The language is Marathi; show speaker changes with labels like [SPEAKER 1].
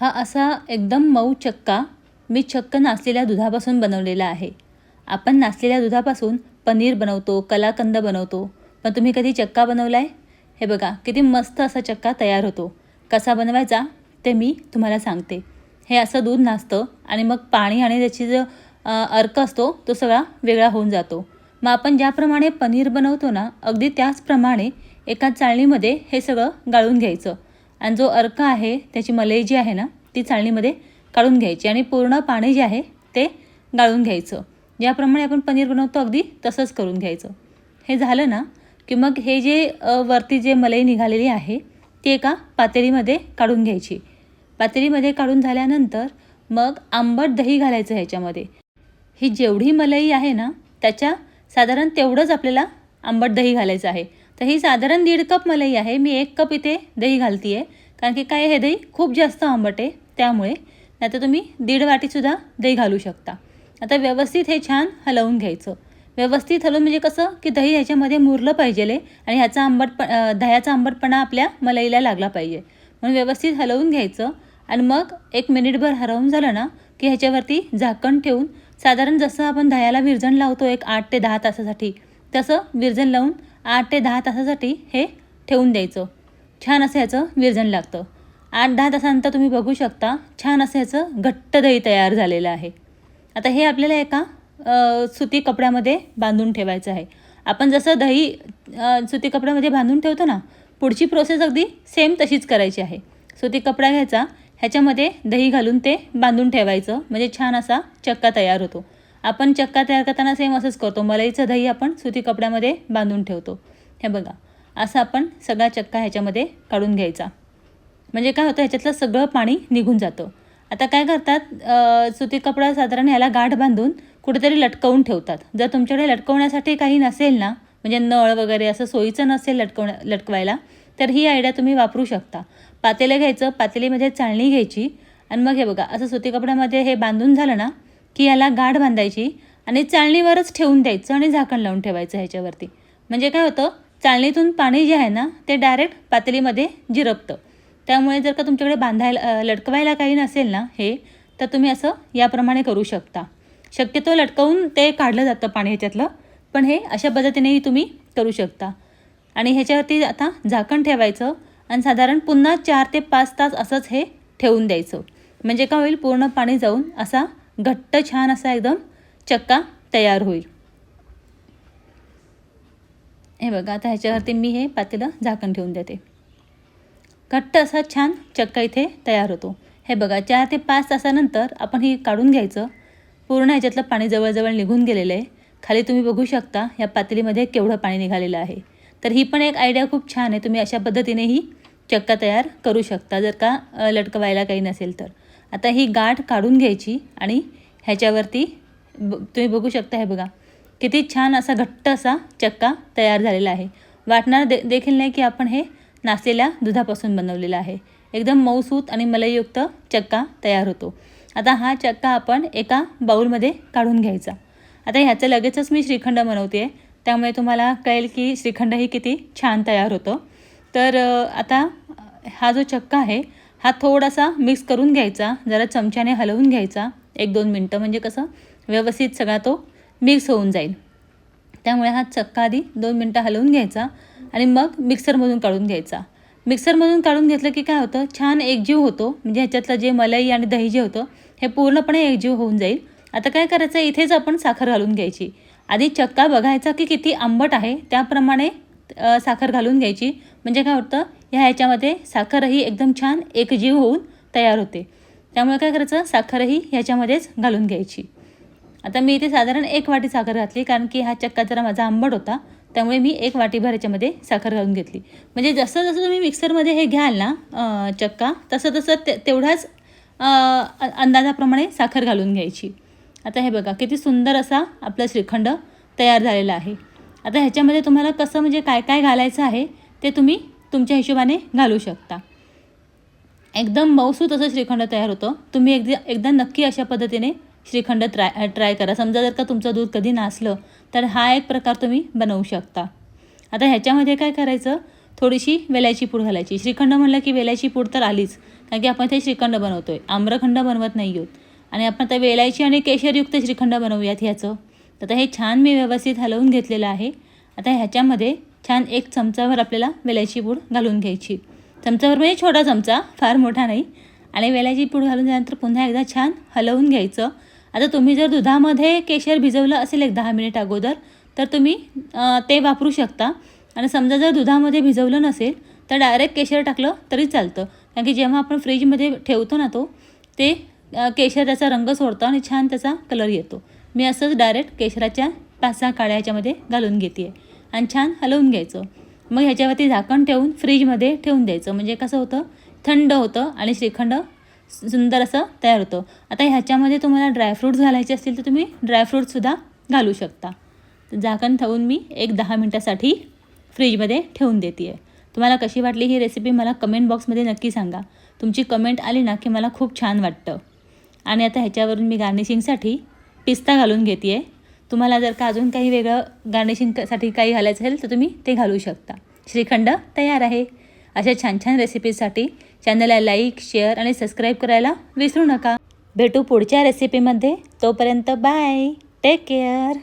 [SPEAKER 1] हा असा एकदम मऊ चक्का मी चक्क नाचलेल्या दुधापासून बनवलेला आहे. आपण नाचलेल्या दुधापासून पनीर बनवतो कलाकंद बनवतो. पण तुम्ही कधी चक्का बनवला आहे हे बघा किती मस्त असा चक्का तयार होतो. कसा बनवायचा ते मी तुम्हाला सांगते. हे असं दूध नासतं आणि मग पाणी आणि त्याची जो अर्क असतो तो सगळा वेगळा होऊन जातो. मग आपण ज्याप्रमाणे पनीर बनवतो ना अगदी त्याचप्रमाणे एका चाळणीमध्ये हे सगळं गाळून घ्यायचं. आणि जो अर्क आहे त्याची मलई जी आहे ना ती चाळणीमध्ये काढून घ्यायची आणि पूर्ण पाणी जे आहे ते गाळून घ्यायचं. ज्याप्रमाणे आपण पनीर बनवतो अगदी तसंच करून घ्यायचं. हे झालं ना की मग हे जे वरती जे मलई निघालेली आहे ती एका पातेलीमध्ये काढून घ्यायची. पातेलीमध्ये काढून झाल्यानंतर मग आंबट दही घालायचं ह्याच्यामध्ये. ही जेवढी मलई आहे ना त्याच्या साधारण तेवढंच आपल्याला आंबट दही घालायचं आहे. तर ही साधारण दीड कप मलई आहे. मी एक कप इथे दही घालते आहे कारण की काय हे दही खूप जास्त आंबट आहे त्यामुळे नाहीतर तुम्ही दीड वाटीसुद्धा दही घालू शकता. आता व्यवस्थित हे छान हलवून घ्यायचं. व्यवस्थित हलवून म्हणजे कसं की दही ह्याच्यामध्ये मुरलं पाहिजे आणि ह्याचा आंबट दह्याचा आंबटपणा आपल्या मलईला लागला पाहिजे. म्हणून व्यवस्थित हलवून घ्यायचं आणि मग एक मिनिटभर हरवून झालं ना की ह्याच्यावरती झाकण ठेवून साधारण जसं आपण दह्याला विरजण लावतो एक आठ ते दहा तासासाठी तसं विरजण लावून आठ ते दहा तासासाठी हे ठेवून द्यायचं. छान असं याचं विरजण लागतं. आठ दहा तासानंतर तुम्ही बघू शकता छान असं याचं घट्ट दही तयार झालेलं आहे. आता हे आपल्याला एका सुती कपड्यामध्ये बांधून ठेवायचं आहे. आपण जसं दही सुती कपड्यामध्ये बांधून ठेवतो ना पुढची प्रोसेस अगदी सेम तशीच करायची आहे. सुती कपडा घ्यायचा ह्याच्यामध्ये दही घालून ते बांधून ठेवायचं म्हणजे छान असा चक्का तयार होतो. आपण चक्का तयार करताना सेम असंच करतो मलईचं दही आपण सुती कपड्यामध्ये बांधून ठेवतो. हे बघा. असं आपण सगळा चक्का ह्याच्यामध्ये काढून घ्यायचा. म्हणजे काय होतं ह्याच्यातलं सगळं पाणी निघून जातं. आता काय करतात सुती कपडा साधारण ह्याला गाठ बांधून कुठेतरी लटकवून ठेवतात. जर तुमच्याकडे लटकवण्यासाठी काही नसेल ना म्हणजे नळ वगैरे असं सोयीचं नसेल लटकवण्या लटकवायला तर ही आयडिया तुम्ही वापरू शकता. पातेलं घ्यायचं पातेलीमध्ये चाळणी घ्यायची. आणि मग हे बघा असं सुती कपड्यामध्ये हे बांधून झालं ना की याला गाठ बांधायची आणि चाळणीवरच ठेवून द्यायचं आणि झाकण लावून ठेवायचं ह्याच्यावरती. म्हणजे काय होतं चाळणीतून पाणी जे आहे ना ते डायरेक्ट पातेलीमध्ये जिरपतं. त्यामुळे जर का तुमच्याकडे बांधायला लटकवायला काही नसेल ना हे तर तुम्ही असं याप्रमाणे करू शकता. शक्यतो लटकवून ते काढलं जातं पाणी ह्याच्यातलं पण हे अशा पद्धतीनेही तुम्ही करू शकता. आणि ह्याच्यावरती आता झाकण ठेवायचं आणि साधारण पुन्हा चार ते पाच तास असंच हे ठेवून द्यायचं. म्हणजे काय होईल पूर्ण पाणी जाऊन असा घट्ट छान असा एकदम चक्का तयार होईल. हे बघा आता ह्याच्यावरती मी हे पातेलं झाकण ठेवून देते. घट्ट असा छान चक्का इथे तयार होतो. हे बघा चार ते पाच तासानंतर आपण हे काढून घ्यायचं. पूर्ण ह्याच्यातलं पाणी जवळजवळ निघून गेलेलं आहे. खाली तुम्ही बघू शकता या पातेलीमध्ये केवढं पाणी निघालेलं आहे. तर ही पण एक आयडिया खूप छान आहे. तुम्ही अशा पद्धतीनेही चक्का तयार करू शकता जर का लटकवायला काही नसेल तर. आता ही गाठ काढून घ्यायची आणि ह्याच्यावरती ब तुम्ही बघू शकता हे बघा. किती छान असा घट्ट असा चक्का तयार झालेला आहे. वाटणार दे देखील नाही की आपण हे नासलेल्या दुधापासून बनवलेलं आहे. एकदम मऊसूत आणि मलईयुक्त चक्का तयार होतो. आता हा चक्का आपण एका बाऊलमध्ये काढून घ्यायचा. आता ह्याचं लगेचच मी श्रीखंड बनवते आहे त्यामुळे तुम्हाला कळेल की श्रीखंडही किती छान तयार होतं. तर आता हा जो चक्का आहे हा थोडासा मिक्स करून घ्यायचा. जरा चमच्याने हलवून घ्यायचा. एक दोन मिनटं. म्हणजे कसं व्यवस्थित सगळा तो मिक्स होऊन जाईल. त्यामुळे हा चक्का आधी दोन मिनटं हलवून घ्यायचा आणि मग मिक्सरमधून काढून घ्यायचा. मिक्सरमधून काढून घेतलं की काय होतं? छान एकजीव होतो. म्हणजे ह्याच्यातलं जे मलाई आणि दही जे होतं हे पूर्णपणे एकजीव होऊन जाईल. आता काय करायचं? इथेच आपण साखर घालून घ्यायची. आधी चक्का बघायचा की किती आंबट आहे. त्याप्रमाणे साखर घालून घ्यायची. म्हणजे काय होतं? ह्या ह्याच्यामध्ये साखरही एकदम छान एकजीव होऊन तयार होते. त्यामुळे काय करायचं? साखरही ह्याच्यामध्येच घालून घ्यायची. आता मी इथे साधारण एक वाटी साखर घातली कारण की हा चक्का जरा माझा आंबट होता त्यामुळे मी एक वाटीभर ह्याच्यामध्ये साखर घालून घेतली. म्हणजे जसं जसं तुम्ही मिक्सरमध्ये हे घ्याल ना चक्का तसं तसं ते तेवढ्याच अंदाजाप्रमाणे साखर घालून घ्यायची. आता हे बघा किती सुंदर असा आपला श्रीखंड तयार झालेला आहे. आता ह्याच्यामध्ये तुम्हाला कसं म्हणजे काय काय घालायचं आहे ते तुम्ही तुमच्या हिशोबाने घालू शकता. एकदम मऊसूत असं श्रीखंड तयार होतं. तुम्ही एकदा एकदा नक्की अशा पद्धतीने श्रीखंड ट्राय ट्राय करा. समजा जर का तुमचं दूध कधी नासलं तर हा एक प्रकार तुम्ही बनवू शकता. आता ह्याच्यामध्ये काय करायचं? थोडीशी वेलायची पूड घालायची. श्रीखंड म्हणलं की वेलायची पूड तर आलीच कारण की आपण ते श्रीखंड बनवतो आहे आम्रखंड बनवत नाही आहोत. आणि आपण आता वेलायची आणि केशरयुक्त श्रीखंड बनवूयात ह्याचं. तर आता हे छान मी व्यवस्थित हलवून घेतलेलं आहे. आता ह्याच्यामध्ये छान एक चमचाभर आपल्याला वेलायची पूड घालून घ्यायची. चमचाभर म्हणजे छोटा चमचा फार मोठा नाही. आणि वेलायची पूड घालून झाल्यानंतर पुन्हा एकदा छान हलवून घ्यायचं. आता तुम्ही जर दुधामध्ये केशर भिजवलं असेल एक दहा मिनिट अगोदर तर तुम्ही ते वापरू शकता. आणि समजा जर दुधामध्ये भिजवलं नसेल तर डायरेक्ट केशर टाकलं तरी चालतं. कारण की जेव्हा आपण फ्रीजमध्ये ठेवतो ना तो ते केशर त्याचा रंग सोडतो आणि छान त्याचा कलर येतो. मी असंच डायरेक्ट केशराच्या पाच सहा काळ्या ह्याच्यामध्ये घालून घेते. आहे आणि छान हलवून घ्यायचं. मग ह्याच्यावरती झाकण ठेवून फ्रीजमध्ये ठेवून द्यायचं. म्हणजे कसं होतं थंड होतं आणि श्रीखंड सुंदर असं तयार होतं. आता ह्याच्यामध्ये तुम्हाला ड्रायफ्रूट्स घालायचे असतील तर तुम्ही ड्रायफ्रूटसुद्धा घालू शकता. झाकण ठेवून मी एक दहा मिनटासाठी फ्रीजमध्ये ठेवून देते आहे तुम्हाला कशी वाटली ही रेसिपी मला कमेंट बॉक्समध्ये नक्की सांगा. तुमची कमेंट आली ना की मला खूप छान वाटतं. आणि आता ह्याच्यावरून मी गार्निशिंगसाठी पिस्ता घालून घेते आहे तुम्हाला जर का अजून काही वेगळं गार्निशिंगसाठी काही घालायचं असेल तर तुम्ही ते घालू शकता. श्रीखंड तयार आहे. अशा छान छान रेसिपीजसाठी चॅनलला लाईक शेअर आणि सबस्क्राईब करायला विसरू नका. भेटू पुढच्या रेसिपीमध्ये तोपर्यंत बाय. Take care